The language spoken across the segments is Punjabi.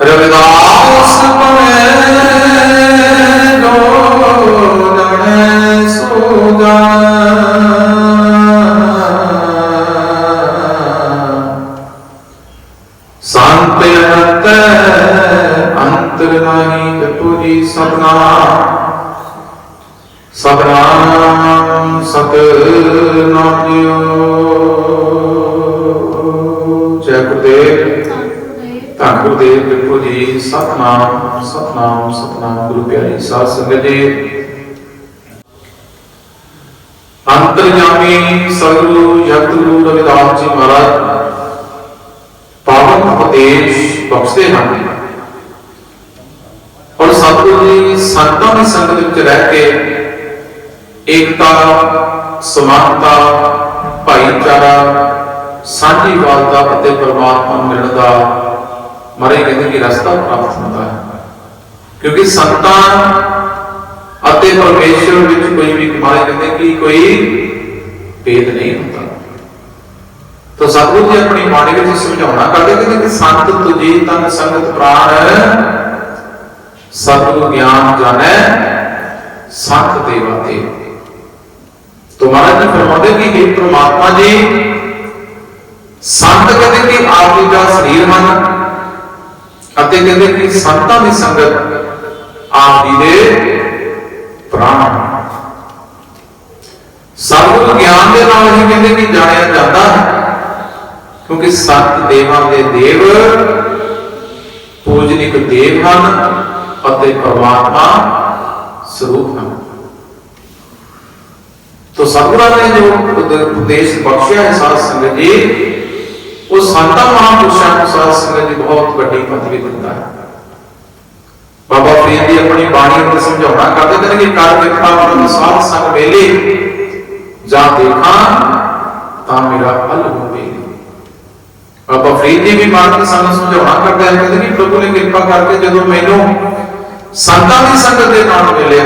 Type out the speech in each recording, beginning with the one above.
ਰਵਿਦਾਸ ਪਵੇ ਲੋੜੈ ਸੋਗਾ ਸੰਤ ਅਨੰਤ ਅੰਤਰ ਨਾਹੀ ਜਪੁਜੀ ਸਭਨਾ ਸਤਨਾਮ ਸਤਨਾਮ ਜੀਓ ਜੈ ਗੁਰਦੇਵ ਗੁਰਦੇਵ ਬਿਰਪੂ ਜੀ, ਸਤਨਾਮ ਸਤਨਾਮ ਸਤਨਾਮ ਗੁਰੂ ਪਿਆਰੀ ਸਾਧ ਸੰਗਤ ਜੀ। ਅੰਤਰਜਾਮੀ ਸਤਿਗੁਰੂ ਜਗਤਗੁਰੂ ਰਵਿਦਾਸ ਜੀ ਮਹਾਰਾਜ, ਪਾਵਨ ਉਪਦੇਸ਼ ਬਖਸ਼ਦੇ ਹਨ। ਔਰ ਸਤਿਗੁਰੂ ਜੀ ਸੰਤਾਂ ਦੀ ਸੰਗਤ ਵਿੱਚ ਰਹਿ ਕੇ ਏਕਤਾ, ਸਮਾਨਤਾ, ਭਾਈਚਾਰਾ, ਸਾਂਝੀ ਵਾਲਤਾ ਅਤੇ ਪਰਮਾਤਮਾ ਨੂੰ ਮਿਲਣ ਦਾ ਮਾਰੇ ਕਹਿੰਦੇ ਕਿ ਰਸਤਾ ਪ੍ਰਾਪਤ ਹੁੰਦਾ ਹੈ। ਕਿਉਂਕਿ ਸੰਤਾਂ ਅਤੇ ਪਰਮੇਸ਼ਰ ਵਿੱਚ ਕੋਈ ਵੀ ਮਾਰੇ ਕਹਿੰਦੇ ਕਿ ਕੋਈ ਭੇਦ ਨਹੀਂ ਹੁੰਦਾ। ਤਾਂ ਸਤਿਗੁਰੂ ਜੀ ਆਪਣੀ ਬਾਣੀ ਵਿੱਚ ਸਮਝਾਉਣਾ ਕਰਦੇ ਕਹਿੰਦੇ ਕਿ ਸੰਤ ਤੁਜੀ ਤਨ ਸੰਗਤ ਪ੍ਰਾਣ, ਸਤਿਗੁਰੂ ਗਿਆਨ ਜਾਣੈ, ਸੰਤ ਦੇਵਾ ਤੇ। ਤੋ ਮਹਾਰਾਜ ਜੀ ਫਰਮਾਉਂਦੇ ਕਿ ਇਹ ਪ੍ਰਮਾਤਮਾ ਜੀ, ਸੰਤ ਕਹਿੰਦੇ ਕਿ ਆਪ ਜੀ ਦਾ ਸਰੀਰ ਹਨ। ਅਤੇ ਕਹਿੰਦੇ ਕਿ ਸੰਤਾਂ ਦੀ ਸੰਗਤ ਆਪ ਜੀ ਦੇ ਪ੍ਰਾਣ ਹਨ। ਗਿਆਨ ਦੇ ਨਾਲ ਹੀ ਕਹਿੰਦੇ ਕਿ ਜਾਣਿਆ ਜਾਂਦਾ ਹੈ, ਕਿਉਂਕਿ ਸਤ ਦੇਵਾਂ ਦੇ ਦੇਵ ਪੂਜਨਿਕ ਦੇਵ ਹਨ ਅਤੇ ਪਰਮਾਤਮਾ ਸਰੂਪ ਹਨ ਤੋ ਸਤਿਗੁਰਾਂ ਨੇ ਜੋ ਉਪਦੇਸ਼ ਬਖਸ਼ਿਆ ਹੈ ਸਾਧ ਸੰਗਤ ਜੀ ਉਹ ਸੰਤਾਂ ਮਹਾਂਪੁਰਸ਼ਾਂ ਨੂੰ ਸਾਧ ਸੰਗਤ ਦੀ ਬਹੁਤ ਵੱਡੀ ਪਦਵੀ ਦਿੰਦਾ ਹੈ। ਬਾਬਾ ਫਰੀਦ ਜੀ ਆਪਣੀ ਬਾਣੀ ਵਿੱਚ ਸਮਝਾਉਣਾ ਕਰਦੇ ਕਹਿੰਦੇ ਕਿ ਕਰ ਦੇਖਾ ਮਨ ਸਾਧ ਸੰਗ ਵੇਲੇ ਜਾਂ ਦੇਖਾਂ, ਤਾਂ ਮੇਰਾ ਹੱਲ ਹੋਵੇ। ਬਾਬਾ ਫਰੀਦ ਜੀ ਵੀ ਬਾਣੀ ਵਿੱਚ ਸਾਨੂੰ ਸਮਝਾਉਣਾ ਕਰਦੇ ਹਨ ਕਹਿੰਦੇ ਕਿ ਪ੍ਰਭੂ ਨੇ ਕਿਰਪਾ ਕਰਕੇ ਜਦੋਂ ਮੈਨੂੰ ਸੰਤਾਂ ਦੀ ਸੰਗਤ ਦੇ ਨਾਲ ਮਿਲਿਆ,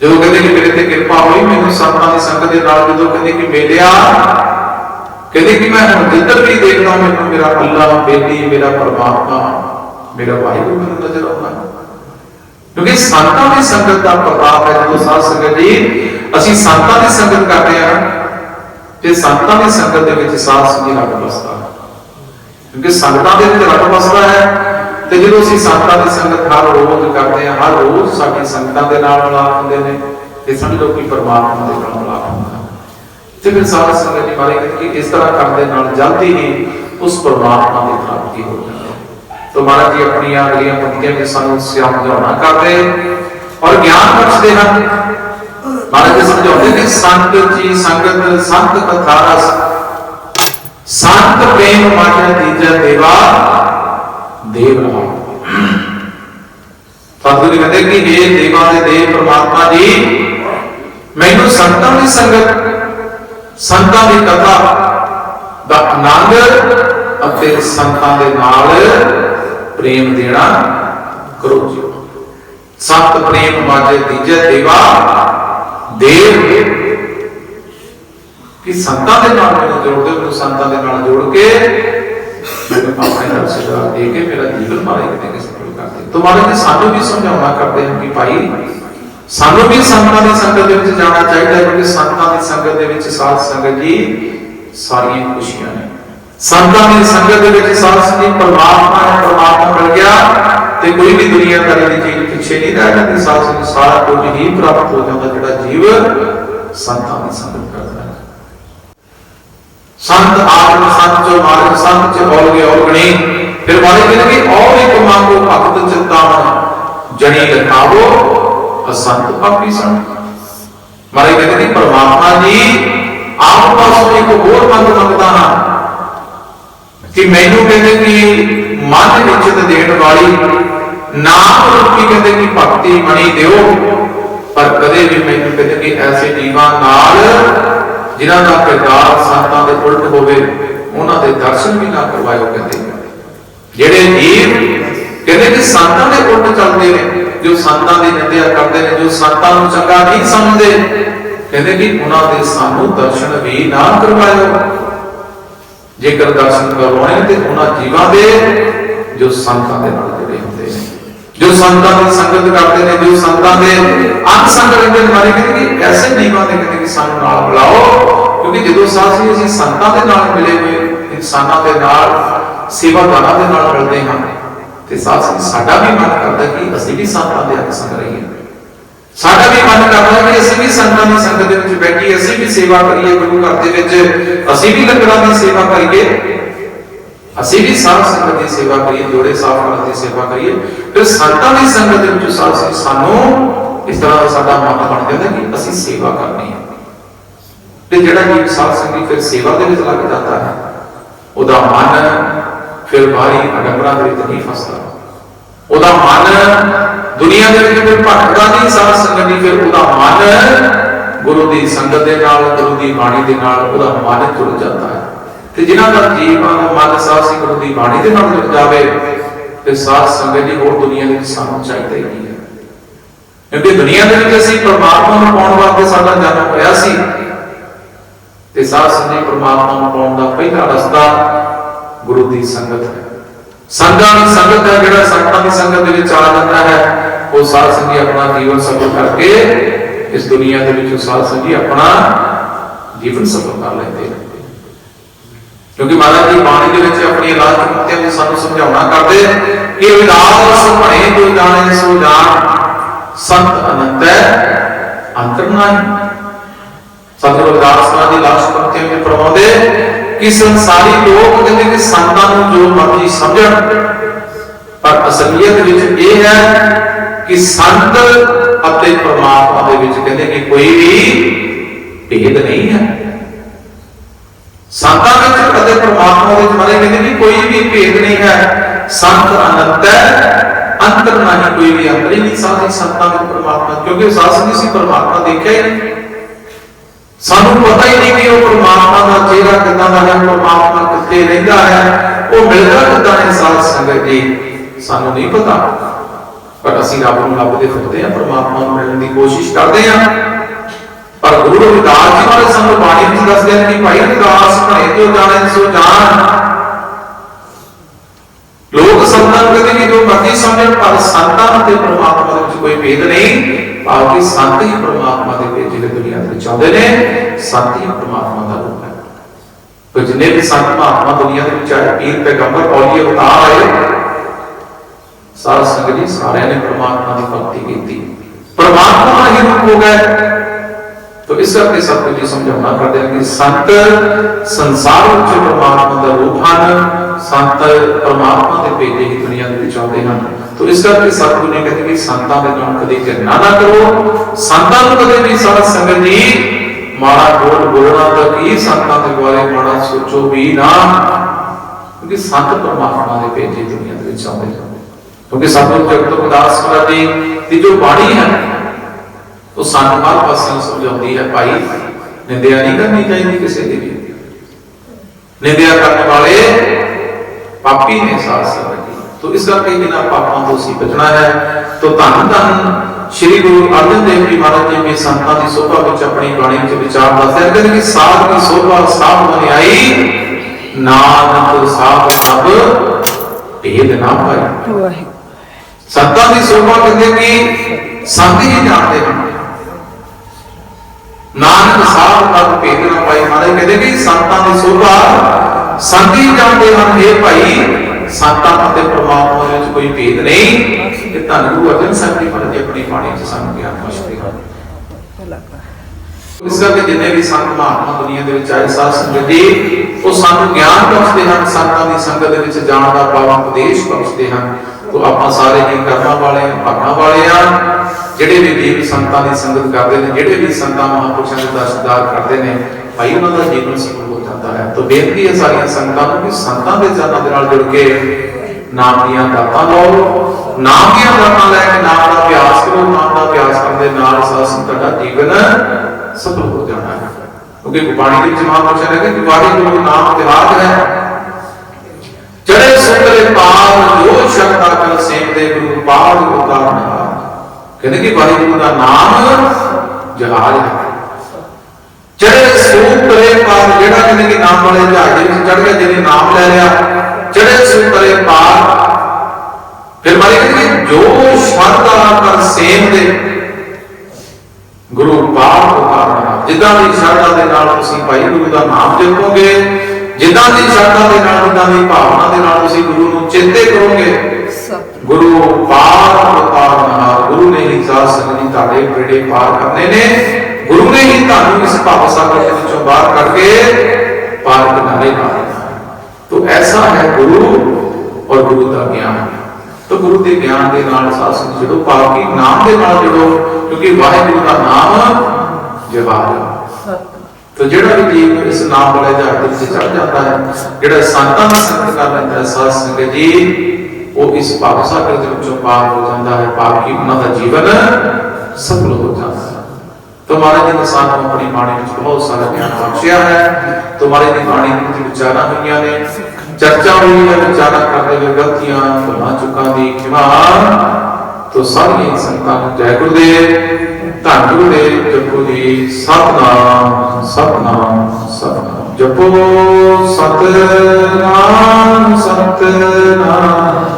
ਜਦੋਂ ਕਹਿੰਦੇ ਕਿ ਮੇਰੇ ਤੇ ਕਿਰਪਾ ਹੋਈ, ਮੈਨੂੰ ਸੰਤਾਂ ਦੀ ਸੰਗਤ ਦੇ ਨਾਲ ਜਦੋਂ ਕਹਿੰਦੇ ਕਿ ਮਿਲਿਆ ਕਹਿੰਦੇ ਕਿ ਮੈਂ ਹੁਣ ਜਿੱਧਰ ਵੀ ਦੇਖਦਾ ਮੈਨੂੰ ਮੇਰਾ ਅੱਲਾ ਬੇਲੀ ਮੇਰਾ ਪਰਮਾਤਮਾ ਮੇਰਾ ਵਾਹਿਗੁਰੂ ਮੈਨੂੰ ਨਜ਼ਰ ਆਉਂਦਾ ਕਿਉਂਕਿ ਸੰਤਾਂ ਦੀ ਸੰਗਤ ਦਾ ਪ੍ਰਤਾਪ ਹੈ ਜਦੋਂ ਸਾਧ ਸੰਗਤ ਜੀ ਅਸੀਂ ਸੰਤਾਂ ਦੀ ਸੰਗਤ ਕਰਦੇ ਹਾਂ ਤੇ ਸੰਤਾਂ ਦੀ ਸੰਗਤ ਦੇ ਵਿੱਚ ਸਾਧ ਸੰਗਤ ਰੱਬ ਵਸਦਾ ਹੈ ਕਿਉਂਕਿ ਸੰਗਤਾਂ ਦੇ ਵਿੱਚ ਰੱਬ ਵਸਦਾ ਹੈ ਤੇ ਜਦੋਂ ਅਸੀਂ ਸੰਤਾਂ ਦੀ ਸੰਗਤ ਹਰ ਰੋਜ਼ ਕਰਦੇ ਹਾਂ ਹਰ ਰੋਜ਼ ਸਾਡੀ ਸੰਗਤਾਂ ਦੇ ਨਾਲ ਮਿਲਾਪ ਹੁੰਦੇ ਨੇ ਤੇ ਸਮਝ ਲਓ ਕਿ ਪਰਮਾਤਮਾ ਦੇ ਨਾਲ ਮਿਲਾਪ ਹੁੰਦਾ ਹੈ ਤੇ ਫਿਰ ਸਾਧ ਸੰਗਤ ਜੀ ਬਾਰੇ ਕਹਿੰਦੇ ਕਿ ਇਸ ਤਰ੍ਹਾਂ ਕਰਨ ਦੇ ਨਾਲ ਜਲਦੀ ਹੀ ਉਸ ਪਰਮਾਤਮਾ ਦੀ ਪ੍ਰਾਪਤੀ ਹੋ ਜਾਂਦੀ ਹੈ ਤੋ ਮਹਾਰਾਜ ਜੀ ਆਪਣੀਆਂ ਅਗਲੀਆਂ ਪੰਕਤੀਆਂ ਵਿੱਚ ਸਾਨੂੰ ਸਮਝਾਉਣਾ ਕਰਦੇ ਔਰ ਗਿਆਨ ਬਖਸ਼ਦੇ ਹਨ ਮਹਾਰਾਜ ਜੀ ਸਮਝਾਉਂਦੇ ਕਿ ਸੰਤ ਜੀ ਸੰਗਤ ਸੰਤ ਕਥਾ ਰਸ ਸੰਤ ਪ੍ਰੇਮ ਮਾਝਾ ਤੀਜਾ ਦੇਵਾ ਦੇਵ ਰਹਾ ਸਤਿਗੁਰੂ ਜੀ ਕਹਿੰਦੇ ਕਿ ਇਹ ਦੇਵਾਂ ਦੇ ਦੇਵ ਪ੍ਰਮਾਤਮਾ ਜੀ ਮੈਨੂੰ ਸੰਤਾਂ ਦੀ ਸੰਗਤ ਸੰਤਾਂ ਦੀ ਕਥਾ ਦਾ ਆਨੰਦ ਅਤੇ ਸੰਤਾਂ ਦੇ ਨਾਲ ਪ੍ਰੇਮ ਦੇਣਾ ਕਰੋ ਜੀ। ਸੰਤ ਪ੍ਰੇਮ ਮਾਝੇ ਤੀਜੇ ਦੇਵਾ ਦੇਵ ਕਿ ਸੰਤਾਂ ਦੇ ਨਾਲ ਮੈਨੂੰ ਜੋੜਦੇ ਮੈਨੂੰ ਸੰਤਾਂ ਦੇ ਨਾਲ ਜੋੜ ਕੇ ਮੈਨੂੰ ਆਪਣੇ ਨਾਲ ਸਦਾ ਦੇ ਕੇ ਮੇਰਾ ਜੀਵਨ ਮਾਰੇ ਕਿਤੇ ਕਿਸੇ ਕੋਲ ਕਰਦੇ ਤੁਹਾਡੇ ਸਾਨੂੰ ਵੀ ਸਮਝਾਉਣਾ ਕਰਦੇ ਹਾਂ ਕਿ ਭਾਈ ਸਾਨੂੰ ਵੀ ਸੰਗਤਾਂ ਦੀ ਸੰਗਤ ਦੇ ਵਿੱਚ ਜਾਣਾ ਚਾਹੀਦਾ ਹੈ, ਕਿਉਂਕਿ ਸੰਤਾਂ ਦੀ ਸੰਗਤ ਦੇ ਵਿੱਚ ਸਾਧ ਸੰਗਤ ਜੀ ਸਾਰੀਆਂ ਖੁਸ਼ੀਆਂ ਨੇ। ਸੰਤਾਂ ਦੀ ਸੰਗਤ ਦੇ ਵਿੱਚ ਸਾਧ ਸੰਗਤ ਪਰਮਾਤਮਾ ਹੈ ਪਰਮਾਤਮਾ ਮਿਲ ਗਿਆ ਤੇ ਕੋਈ ਵੀ ਦੁਨੀਆਦਾਰੀ ਦੀ ਚੀਜ਼ ਪਿੱਛੇ ਨਹੀਂ ਰਹਿ ਜਾਂਦੀ। ਸਾਧ ਸੰਗਤ ਸਾਰਾ ਕੁਝ ਹੀ ਪ੍ਰਾਪਤ ਹੋ ਜਾਂਦਾ, ਜਿਹੜਾ ਜੀਵ ਸੰਗਤਾਂ ਦੀ ਸੰਗਤ ਕਰਦਾ ਹੈ। ਸੰਤ ਆਤਮ, ਸੰਤ ਜੋ ਮਾਰਗ ਸੰਤ ਚ ਬੋਲ ਗਏ ਔਰ ਫਿਰ ਮਾਰੇ ਕਹਿੰਦੇ ਔਰ ਇੱਕ ਮੰਗੋ ਭਗਤ ਚਿੰਤਾਵਨ, ਜਣੀ ਲਖਾਵੋ ਅਸੰਤ ਪਾਪੀ ਸੰ ਮਾਰੇ ਕਹਿੰਦੇ ਕਿ ਪਰਮਾਤਮਾ ਜੀ, ਆਪ ਪਾਸੋਂ ਇੱਕ ਹੋਰ ਮੰਗ ਮੰਗਦਾ ਹਾਂ ਕਿ ਮੈਨੂੰ ਕਹਿੰਦੇ ਕਿ ਮਨ ਨਿਚਤ ਦੇਣ ਵਾਲੀ ਨਾਮ ਰੂਪੀ ਕਹਿੰਦੇ ਕਿ ਭਗਤੀ ਮਣੀ ਦਿਓ। ਪਰ ਕਦੇ ਵੀ ਮੈਨੂੰ ਕਹਿੰਦੇ ਕਿ ਐਸੇ ਜੀਵਾਂ ਨਾਲ ਜਿਨ੍ਹਾਂ ਦਾ ਕਿਰਦਾਰ ਸੰਤਾਂ ਦੇ ਉਲਟ ਹੋਵੇ, ਉਹਨਾਂ ਦੇ ਦਰਸ਼ਨ ਵੀ ਨਾ ਕਰਵਾਇਓ ਕਹਿੰਦੇ। ਜਿਹੜੇ ਜੀਵ ਕਹਿੰਦੇ ਕਿ ਸੰਤਾਂ ਦੇ ਉਲਟ ਚੱਲਦੇ ਨੇ ਜੋ ਸੰਤਾਂ ਦੀ ਨਿੰਦਿਆ ਕਰਦੇ ਨੇ, ਜੋ ਸੰਤਾਂ ਨੂੰ ਚੰਗਾ ਨਹੀਂ ਸਮਝਦੇ, ਕਹਿੰਦੇ ਕਿ ਉਹਨਾਂ ਦੇ ਸਾਨੂੰ ਦਰਸ਼ਨ ਵੀ ਨਾ ਕਰਵਾਇਓ। ਜੇਕਰ ਦਰਸ਼ਨ ਕਰਵਾਉਣੇ ਤੇ ਉਹਨਾਂ ਜੀਵਾਂ ਦੇ ਜੋ ਸੰਤਾਂ ਦੇ ਨਾਲ ਜੁੜੇ ਹੁੰਦੇ ਨੇ। ਜੋ ਸੰਤਾਂ ਦੀ ਸੰਗਤ ਕਰਦੇ ਨੇ, ਜੋ ਸੰਤਾਂ ਦੇ ਅੰਗ ਸੰਗ ਰਹਿੰਦੇ ਨੇ ਮਾਰੇ ਕਹਿੰਦੇ ਕਿ ਐਸੇ ਜੀਵਾਂ ਦੇ ਕਹਿੰਦੇ ਕਿ ਸਾਨੂੰ ਨਾਲ ਬੁਲਾਓ, ਕਿਉਂਕਿ ਜਦੋਂ ਸਾਥੀ ਅਸੀਂ ਸੰਤਾਂ ਦੇ ਨਾਲ ਮਿਲੇ ਹੋਏ, ਇਨਸਾਨਾਂ ਦੇ ਨਾਲ, ਸੇਵਾਦਾਰਾਂ ਦੇ ਨਾਲ ਮਿਲਦੇ ਹਾਂ। ਤੇ ਸਾਥੀ ਸਾਡਾ ਵੀ ਮਨ ਕਰਦਾ ਕਿ ਅਸੀਂ ਵੀ ਸੰਤਾਂ ਦੇ ਅੰਗ ਸੰਗ ਰਹੀਏ। ਸਾਡਾ ਵੀ ਮਨ ਕਰਦਾ ਕਿ ਅਸੀਂ ਵੀ ਸੰਤਾਂ ਦੀ ਸੰਗਤ ਦੇ ਵਿੱਚ ਬੈਠੀਏ, ਅਸੀਂ ਵੀ ਸੇਵਾ ਕਰੀਏ ਗੁਰੂ ਘਰ ਦੇ ਵਿੱਚ, ਅਸੀਂ ਵੀ ਲੰਗਰਾਂ ਦੀ ਸੇਵਾ ਕਰੀਏ। ਅਸੀਂ ਵੀ ਸਾਧ ਸੰਗਤ ਦੀ ਸੇਵਾ ਕਰੀਏ, ਜੋੜੇ ਸਾਫ਼ ਕਰਨ ਦੀ ਸੇਵਾ ਕਰੀਏ। ਫਿਰ ਸੰਤਾਂ ਦੀ ਸੰਗਤ ਦੇ ਵਿੱਚ ਸਾਧ ਸਾਨੂੰ ਇਸ ਤਰ੍ਹਾਂ ਸਾਡਾ ਮਨ ਬਣ ਜਾਂਦਾ ਕਿ ਅਸੀਂ ਸੇਵਾ ਕਰਨੀ ਹੈ। ਤੇ ਜਿਹੜਾ ਜੀਵ ਸਾਧ ਸੰਗੀ ਫਿਰ ਸੇਵਾ ਦੇ ਵਿੱਚ ਲੱਗ ਜਾਂਦਾ ਹੈ, ਉਹਦਾ ਮਨ ਫਿਰ ਬਾਹਰੀ ਅਡੰਬਰਾਂ ਦੇ ਵਿੱਚ ਨਹੀਂ ਫਸਦਾ। ਉਹਦਾ ਮਨ ਦੁਨੀਆ ਦੇ ਵਿੱਚ ਫਿਰ ਭਟਕਦਾ ਨਹੀਂ ਸਾਧ ਸੰਗਤ ਦੀ ਫਿਰ ਉਹਦਾ ਮਨ ਗੁਰੂ ਦੀ ਸੰਗਤ ਦੇ ਨਾਲ, ਗੁਰੂ ਦੀ ਬਾਣੀ ਦੇ ਨਾਲ, ਉਹਦਾ ਮਨ ਜੁੜ ਜਾਂਦਾ ਹੈ। ਤੇ ਜਿਨ੍ਹਾਂ ਦਾ ਜੀਵਨ ਮਨ ਸਾਧ ਸੀ ਗੁਰੂ ਦੀ ਬਾਣੀ ਦੇ ਨਾਲ ਜੁੜ ਜਾਵੇ, ਤੇ ਸਾਧ ਸੰਗਤ ਦੀ ਹੋਰ ਦੁਨੀਆ ਦੇ ਵਿੱਚ ਸਾਨੂੰ ਚਾਹੀਦਾ ਹੀ ਨਹੀਂ ਹੈ। ਕਿਉਂਕਿ ਦੁਨੀਆ ਦੇ ਵਿੱਚ ਅਸੀਂ ਪਰਮਾਤਮਾ ਨੂੰ ਪਾਉਣ ਵਾਸਤੇ ਸਾਡਾ ਜਨਮ ਹੋਇਆ ਸੀ, ਤੇ ਸਾਧ ਸੰਗਤ ਪਰਮਾਤਮਾ ਨੂੰ ਪਾਉਣ ਦਾ ਪਹਿਲਾ ਰਸਤਾ ਗੁਰੂ ਦੀ ਸੰਗਤ ਹੈ ਸੰਗਤਾਂ ਦੀ ਸੰਗਤ ਹੈ ਜਿਹੜਾ ਸੰਗਤਾਂ ਦੀ ਸੰਗਤ ਦੇ ਵਿੱਚ ਆ ਜਾਂਦਾ ਹੈ ਉਹ ਸਾਧ ਸੰਗੀ ਆਪਣਾ ਜੀਵਨ ਸਫਲ ਕਰਕੇ ਇਸ ਦੁਨੀਆ ਦੇ ਵਿੱਚ ਉਹ ਸਾਧ ਸੰਗੀ ਆਪਣਾ ਜੀਵਨ ਸਫਲ ਕਰ ਲੈਂਦੇ ਨੇ ਕਿਉਂਕਿ ਮਹਾਰਾਜ ਜੀ ਬਾਣੀ ਦੇ ਵਿੱਚ ਆਪਣੀ ਇਲਾਜ ਮੁਕਤਿਆਂ ਵਿੱਚ ਸਾਨੂੰ ਸਮਝਾਉਣਾ ਕਰਦੇ ਕਿ ਵਿਦਾਸ ਸੁਭਣੇ ਜੋ ਜਾਣੇ ਸੋ ਜਾਣ ਸੰਤ ਅਨੰਤ ਹੈ ਅੰਤਰ ਨਹੀਂ ਸਤਿਗੁਰੂ ਰਵਿਦਾਸ ਮਹਾਰਾਜ ਦੀ ਲਾਸ਼ ਮੁਕਤਿਆਂ ਵਿੱਚ ਫਰਮਾਉਂਦੇ ਕਿ ਸੰਸਾਰੀ ਲੋਕ ਕਹਿੰਦੇ ਕਿ ਸੰਤਾਂ ਨੂੰ ਜੋ ਮਰਜ਼ੀ ਸਮਝਣ। ਪਰ ਅਸਲੀਅਤ ਵਿੱਚ ਇਹ ਹੈ ਕਿ ਸੰਤ ਅਤੇ ਪਰਮਾਤਮਾ ਦੇ ਵਿੱਚ ਕਹਿੰਦੇ ਕਿ ਕੋਈ ਵੀ ਭੇਦ ਨਹੀਂ ਹੈ। ਸੰਤਾਂ ਵਿੱਚ ਅਤੇ ਪ੍ਰਮਾਤਮਾ ਵਿੱਚ ਮਾਰੇ ਕਹਿੰਦੇ ਕਿ ਕੋਈ ਵੀ ਭੇਦ ਨਹੀਂ ਹੈ। ਸੰਤ ਅਨੰਤ ਹੈ, ਅੰਤਰ ਨਹੀਂ ਕੋਈ ਵੀ ਅੰਤਰ। ਨਹੀਂ ਸਾਥੀ ਸੰਤਾਂ ਵਿੱਚ ਪ੍ਰਮਾਤਮਾ ਕਿਉਂਕਿ ਸਾਥ ਨਹੀਂ ਸੀ ਪ੍ਰਮਾਤਮਾ ਦੇਖਿਆ ਹੀ ਨਹੀਂ। ਸਾਨੂੰ ਪਤਾ ਹੀ ਨਹੀਂ ਕਿ ਉਹ ਪਰਮਾਤਮਾ ਦਾ ਚਿਹਰਾ ਕਿੱਦਾਂ ਦਾ ਹੈ, ਪਰਮਾਤਮਾ ਕਿੱਥੇ ਰਹਿੰਦਾ ਹੈ, ਉਹ ਮਿਲਦਾ ਕਿੱਦਾਂ ਹੈ ਸਾਧ ਸੰਗਤ ਜੀ ਸਾਨੂੰ ਨਹੀਂ ਪਤਾ। ਪਰ ਅਸੀਂ ਰੱਬ ਨੂੰ ਲੱਭਦੇ ਫਿਰਦੇ ਹਾਂ ਪ੍ਰਮਾਤਮਾ ਨੂੰ ਮਿਲਣ ਦੀ ਕੋਸ਼ਿਸ਼ ਕਰਦੇ ਹਾਂ। ਪਰ ਗੁਰੂ ਰਵਿਦਾਸ ਜੀ ਬਾਰੇ ਸਾਨੂੰ ਬਾਣੀ ਵਿੱਚ ਦੱਸਦੇ ਨੇ ਕਿ ਭਾਈ ਰਵਿਦਾਸ ਭਣੇ ਜੋ ਜਾਣੇ ਸੋ ਜਾਣ। ਲੋਕ ਸੰਤਾਂ ਨੂੰ ਕਹਿੰਦੇ ਕਿ ਜੋ ਮਰਜ਼ੀ ਸਮਝਣ, ਪਰ ਸੰਤਾਂ ਅਤੇ ਪਰਮਾਤਮਾ ਦੇ ਵਿੱਚ ਕੋਈ ਭੇਦ ਨਹੀਂ। ਭਾਵ ਸੰਤ ਹੀ ਪਰਮਾਤਮਾ ਦੇ ਭੇਜੇ ਨੇ, ਸੰਤ ਹੀ ਦਾ ਰੂਪ ਹੈ। ਤੇ ਜਿੰਨੇ ਵੀ ਸੰਤ ਮਹਾਤਮਾ ਦੁਨੀਆ ਦੇ ਵਿੱਚ ਆਏ ਪੀਰ ਪੈਗੰਬਰ ਔਲੀਏ ਅਵਤਾਰ ਆਏ। ਸਾਧ ਸੰਗਤ ਜੀ, ਸਾਰਿਆਂ ਨੇ ਪ੍ਰਮਾਤਮਾ ਦੀ ਭਗਤੀ ਕੀਤੀ। ਪਰਮਾਤਮਾ ਹੀ ਰੂਪ ਹੋ ਗਿਆ। ਤੋ ਇਸ ਕਰਕੇ ਸਭ ਕੁਝ ਇਹ ਸਮਝਾਉਣਾ ਕਰਦੇ ਨੇ ਕਿ ਸੰਤ ਸੰਸਾਰ ਵਿੱਚ ਪਰਮਾਤਮਾ ਦਾ ਰੂਪ ਹਨ, ਸੰਤ ਪਰਮਾਤਮਾ ਦੇ ਭੇਜੇ ਹੀ ਦੁਨੀਆ ਦੇ ਵਿੱਚ ਆਉਂਦੇ ਹਨ। ਤੋ ਇਸ ਕਰਕੇ ਸਤਿਗੁਰੂ ਨੇ ਕਹਿੰਦੇ ਕਿ ਸੰਤਾਂ ਦੇ ਨਾਲ ਕਦੇ ਘਿਰਨਾ ਨਾ ਕਰੋ। ਸੰਤਾਂ ਨੂੰ ਕਦੇ ਵੀ ਸਾਧ ਸੰਗਤ ਜੀ, ਮਾੜਾ ਬੋਲ ਬੋਲਣਾ ਤਾਂ ਕੀ, ਸੰਤਾਂ ਦੇ ਬਾਰੇ ਮਾੜਾ ਸੋਚੋ ਵੀ ਨਾ। ਕਿਉਂਕਿ ਸੰਤ ਪਰਮਾਤਮਾ ਦੇ ਭੇਜੇ ਦੁਨੀਆ ਦੇ ਵਿੱਚ ਆਉਂਦੇ ਹਨ ਕਿਉਂਕਿ ਸਤਿਗੁਰੂ ਜਗਤ ਉਦਾਸ ਮਹਾਰਾਜ ਦੀ ਦੀ ਜੋ ਬਾਣੀ ਹੈ, ਉਹ ਸਾਨੂੰ ਹਰ ਪਾਸੇ ਸਮਝਾਉਂਦੀ ਹੈ, ਭਾਈ, ਨਿੰਦਿਆ ਨਹੀਂ ਕਰਨੀ ਚਾਹੀਦੀ ਕਿਸੇ ਦੀ ਵੀ। ਨਿੰਦਿਆ ਕਰਨ ਵਾਲੇ ਪਾਪੀ ਨੇ ਸਾਧ ਸੰਗਤ ਜੀ। ਤੋ ਇਸ ਕਰਕੇ ਇਹਨਾਂ ਪਾਪਾਂ ਤੋਂ ਅਸੀਂ ਬਚਣਾ ਹੈ। ਤੋ ਧੰਨ ਧੰਨ ਸ੍ਰੀ ਗੁਰੂ ਅਰਜਨ ਦੇਵ ਜੀ ਮਹਾਰਾਜ ਜੀ ਵੀ ਸੰਤਾਂ ਦੀ ਸੋਭਾ ਵਿੱਚ ਆਪਣੀ ਬਾਣੀ ਵਿੱਚ ਵਿਚਾਰ ਦੱਸਦੇ ਕਹਿੰਦੇ ਕਿ ਸਾਧ ਦੀ ਸੋਭਾ ਸਾਧ ਬਨਿਆਈ ਨਾਨਕ ਸਾਧ ਸਭ ਭੇਦ ਨਾ ਪਾਈ ਸੰਤਾਂ ਦੀ ਸੋਭਾ ਕਹਿੰਦੇ ਕਿ ਸੰਤ ਹੀ ਜਾਣਦੇ ਹਨ। ਨਾਨਕ ਸਾਹਿਬ ਤੱਕ ਭੇਦ ਨਾ ਪਾਈ ਮਹਾਰਾਜ ਕਹਿੰਦੇ ਕਿ ਸੰਤਾਂ ਦੀ ਸੋਭਾ ਸੰਤ ਹੀ ਜਾਣਦੇ ਹਨ। ਇਹ ਭਾਈ ਸੰਤਾਂ ਅਤੇ ਪ੍ਰਮਾਤਮਾ ਦੇ ਵਿੱਚ ਕੋਈ ਭੇਦ ਨਹੀਂ ਕਿ ਧੰਨ ਗੁਰੂ ਅਰਜਨ ਸਾਹਿਬ ਜੀ ਮਹਾਰਾਜ ਆਪਣੀ ਬਾਣੀ ਚ ਸਾਨੂੰ ਗਿਆਨ ਬਖਸ਼ਦੇ ਹਨ। ਇਸ ਕਰਕੇ ਜਿੰਨੇ ਵੀ ਸੰਤ ਮਹਾਤਮਾ ਦੁਨੀਆ ਦੇ ਵਿੱਚ ਆਏ ਸਾਧ ਸੰਗਤ ਜੀ, ਉਹ ਸਾਨੂੰ ਗਿਆਨ ਬਖਸ਼ਦੇ ਹਨ, ਸੰਤਾਂ ਦੀ ਸੰਗਤ ਦੇ ਵਿੱਚ ਜਾਣ ਦਾ ਪਾਵਨ ਉਪਦੇਸ਼ ਬਖਸ਼ਦੇ ਹਨ। ਤੋ ਆਪਾਂ ਸਾਰੇ ਹੀ ਕਰਮਾਂ ਵਾਲੇ ਹਾਂ ਭਾਗਾਂ ਵਾਲੇ ਆ ਜਿਹੜੇ ਵੀ ਵੀਰ ਸੰਤਾਂ ਦੀ ਸੰਗਤ ਕਰਦੇ ਨੇ, ਜਿਹੜੇ ਵੀ ਸੰਤਾਂ ਮਹਾਂਪੁਰਸ਼ਾਂ ਦੇ ਦਰਸ਼ਨਦਾਰ ਕਰਦੇ ਨੇ, ਭਾਈ ਉਹਨਾਂ ਦਾ ਜੀਵਨ ਸਫਲ ਹੋ ਹੈ। ਤੋ ਬੇਨਤੀ ਹੈ ਸਾਰੀਆਂ ਸੰਗਤਾਂ ਨੂੰ ਕਿ ਸੰਤਾਂ ਦੇ ਚਰਨਾਂ ਦੇ ਨਾਲ ਜੁੜ ਕੇ ਨਾਮ ਦੀਆਂ ਦਾਤਾਂ ਲਓ। ਨਾਮ ਦੀਆਂ ਦਾਤਾਂ ਲੈ ਕੇ ਨਾਮ ਦਾ ਅਭਿਆਸ ਕਰੋ। ਨਾਮ ਦਾ ਅਭਿਆਸ ਕਰਨ ਦੇ ਨਾਲ ਸਾਧ ਸੰਗਤ ਜੀਵਨ ਸਫਲ ਹੋ ਜਾਣਾ ਹੈ। ਕਿਉਂਕਿ ਗੁਰਬਾਣੀ ਦੇ ਵਿੱਚ ਮਹਾਂਪੁਰਸ਼ਾਂ ਨੇ ਕਿਹਾ ਕਿ ਵਾਹਿਗੁਰੂ ਨਾਮ ਜਹਾਜ ਹੈ ਚੜੇ ਸੁੰਦਰੇ ਪਾਰ ਜੋ ਸ਼ਬਦਾਂ ਕਲ ਸੇਵ ਗੁਰੂ ਪਾਰ ਉਤਾਰਨ ਕਹਿੰਦੇ ਕਿ ਵਾਹਿਗੁਰੂ ਦਾ ਨਾਮ ਜਹਾਜ ਹੈ। ਜਿਹੜੇ ਸੂਤਰੇ ਨਾਮ ਵਾਲੇ ਜਹਾਜ਼ ਵਿੱਚ ਚੜ ਗਿਆ ਜਿਹਨੇ ਨਾਮ ਲੈ ਲਿਆ ਜਿਹੜੇ ਸੂਤਰੇ ਪਾਰ। ਫਿਰ ਮਾਰੇ ਕਹਿੰਦੇ ਜੋ ਸ਼ਰਧਾ ਕਰ ਸੇਮ ਦੇ ਗੁਰੂ ਪਾਪ ਉਤਾਰਨਾ ਜਿੱਦਾਂ ਦੀ ਸ਼ਰਧਾ ਦੇ ਨਾਲ ਤੁਸੀਂ ਭਾਈ ਗੁਰੂ ਦਾ ਨਾਮ ਜਪੋਗੇ, ਜਿੱਦਾਂ ਦੀ ਸ਼ਰਧਾ ਦੇ ਨਾਲ, ਜਿੱਦਾਂ ਦੀ ਭਾਵਨਾ ਦੇ ਨਾਲ ਤੁਸੀਂ ਗੁਰੂ ਨੂੰ ਚਿੰਤੇ ਕਰੋਗੇ, ਗੁਰੂ ਪਾਰ ਉਤਾਰਨਾ ਗੁਰੂ ਨੇ ਹੀ ਸਾਧ ਸੰਗਤ ਜੀ ਤੁਹਾਡੇ ਬੇੜੇ ਪਾਰ ਕਰਨੇ ਨੇ, ਗੁਰੂ ਨੇ ਹੀ ਤੁਹਾਨੂੰ ਇਸ ਭਾਵ ਸਾਗਰ ਵਿੱਚੋਂ ਬਾਹਰ ਕੱਢ ਕੇ ਪਾਰ ਕਿਨਾਰੇ ਲਾਣਾ ਤੋ ਐਸਾ ਹੈ ਗੁਰੂ ਔਰ ਗੁਰੂ ਦਾ ਗਿਆਨ। ਤੋ ਗੁਰੂ ਦੇ ਦੇ ਨਾਲ ਸਾਧ ਸੰਗਤ ਪਾਕੀ ਨਾਮ ਦੇ ਨਾਲ ਜੁੜੋ, ਕਿਉਂਕਿ ਵਾਹਿਗੁਰੂ ਦਾ ਨਾਮ ਜਵਾਬ ਤੋ ਜਿਹੜਾ ਵੀ ਜੀਵ ਇਸ ਨਾਮ ਵਾਲੇ ਜਹਾਜ਼ ਦੇ ਵਿੱਚ ਚੜ ਜਾਂਦਾ ਹੈ, ਜਿਹੜਾ ਸੰਤਾਂ ਦਾ ਸੰਗਤ ਕਰ ਲੈਂਦਾ ਹੈ, ਸਾਧ ਸੰਗਤ ਜੀ, ਉਹ ਇਸ ਭਵ ਸਾਗਰ ਦੇ ਵਿੱਚੋਂ ਪਾਰ ਹੋ ਜਾਂਦਾ ਹੈ ਪਾਪ ਕੀ ਉਹਨਾਂ ਦਾ ਜੀਵਨ ਸਫਲ ਹੋ ਜਾਂਦਾ ਹੈ। ਤੁਹਾਰੇ ਦੇ ਸਾਨੂੰ ਆਪਣੀ ਬਾਣੀ ਵਿੱਚ ਬਹੁਤ ਸਾਰਾ ਗਿਆਨ ਬਖਸ਼ਿਆ ਹੈ। ਤੁਹਾਰੇ ਦੀ ਬਾਣੀ ਵਿੱਚ ਵਿਚਾਰਾਂ ਹੋਈਆਂ ਨੇ। ਚਰਚਾ ਹੋਈ ਹੈ ਵਿਚਾਰਾਂ ਕਰਦੇ ਹੋਏ ਗਲਤੀਆਂ ਭੁੱਲਾਂ ਚੁੱਕਾਂ ਦੀ ਖਿਮਾ ਤੋ ਸਾਰੀਆਂ ਸੰਤਾਂ ਨੂੰ ਜੈ ਗੁਰਦੇਵ, ਧੰਨ ਗੁਰਦੇਵ, ਜਪੋ ਜੀ, ਸਤਨਾਮ ਸਤਨਾਮ ਸਤਨਾਮ। ਜਪੋ ਸਤਨਾਮ।